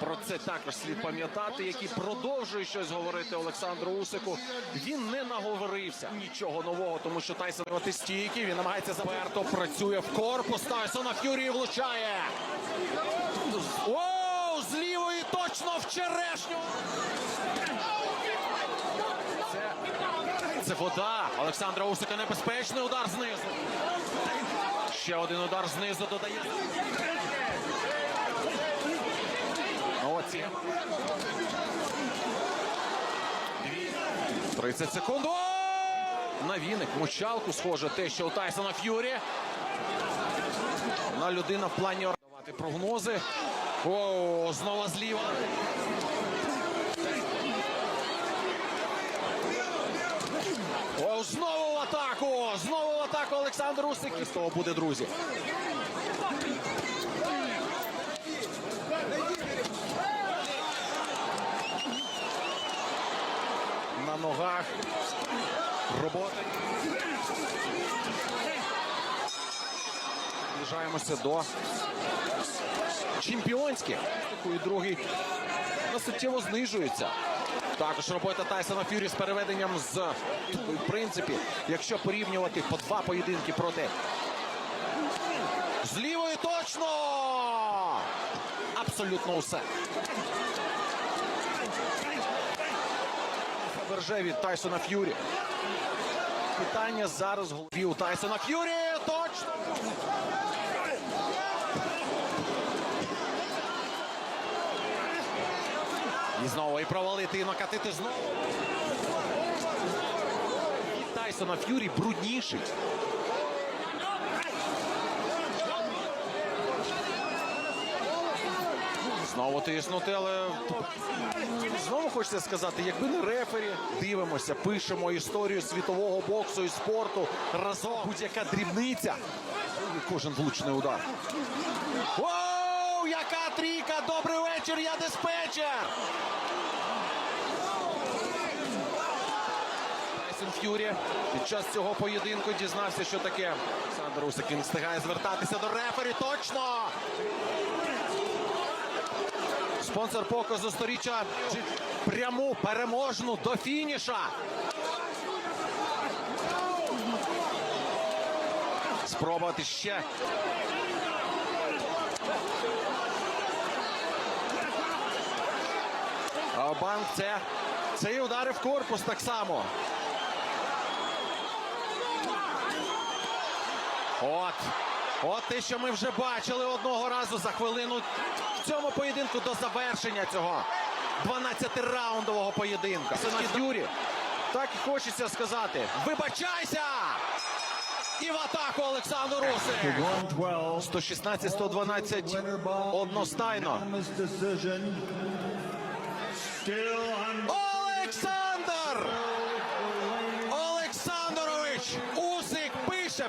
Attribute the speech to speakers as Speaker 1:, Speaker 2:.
Speaker 1: Про це також слід пам'ятати, який продовжує щось говорити Олександру Усику. Він не наговорився нічого нового, тому що Тайсон проти стійки. Він намагається заверто, працює в корпус. Тайсона Ф'юрі влучає. Оу, з лівої точно в черешню. Це, це вода. Олександра Усика небезпечний удар знизу. Ще один удар знизу додає. Оці. 30 секунд. О! На віник, мочалку схоже, те, що у Тайсона Ф'юрі. На людина в плані давати прогнози. О, знову зліва. О, знову в атаку! Знову в атаку Олександр Усик. З того буде, друзі. На ногах. Робота. Наближаємося до чемпіонських. І другий ну, суттєво знижується. Також робота Тайсона Фюрі з переведенням з в принципі, якщо порівнювати по два поєдинки проти з лівої точно! Абсолютно усе. Від Тайсона Ф'юрі. Питання зараз в голові у Тайсона Ф'юрі. Точно! І знову і провалити, і накатити знову. Тайсона Ф'юрі брудніший. Знову тиснути, але знову хочеться сказати, якби не рефері, дивимося, пишемо історію світового боксу і спорту разом. Будь-яка дрібниця. Кожен влучний удар. Воу! Яка трійка! Добрий вечір! Я диспетчер! Тайсон Ф'юрі під час цього поєдинку дізнався, що таке. Олександр Усик встигає звертатися до рефері. Точно! Спонсор показу сторіччя пряму переможну до фініша. Спробувати ще. А банк це, це і удари в корпус так само. От. От те, що ми вже бачили одного разу за хвилину в цьому поєдинку до завершення цього 12-раундового поєдинку. Сенат Юрі. Так і хочеться сказати. Вибачайся! І в атаку Олександр Русик. 116-112 одностайно. Олександр! Олександрович! Усик пише.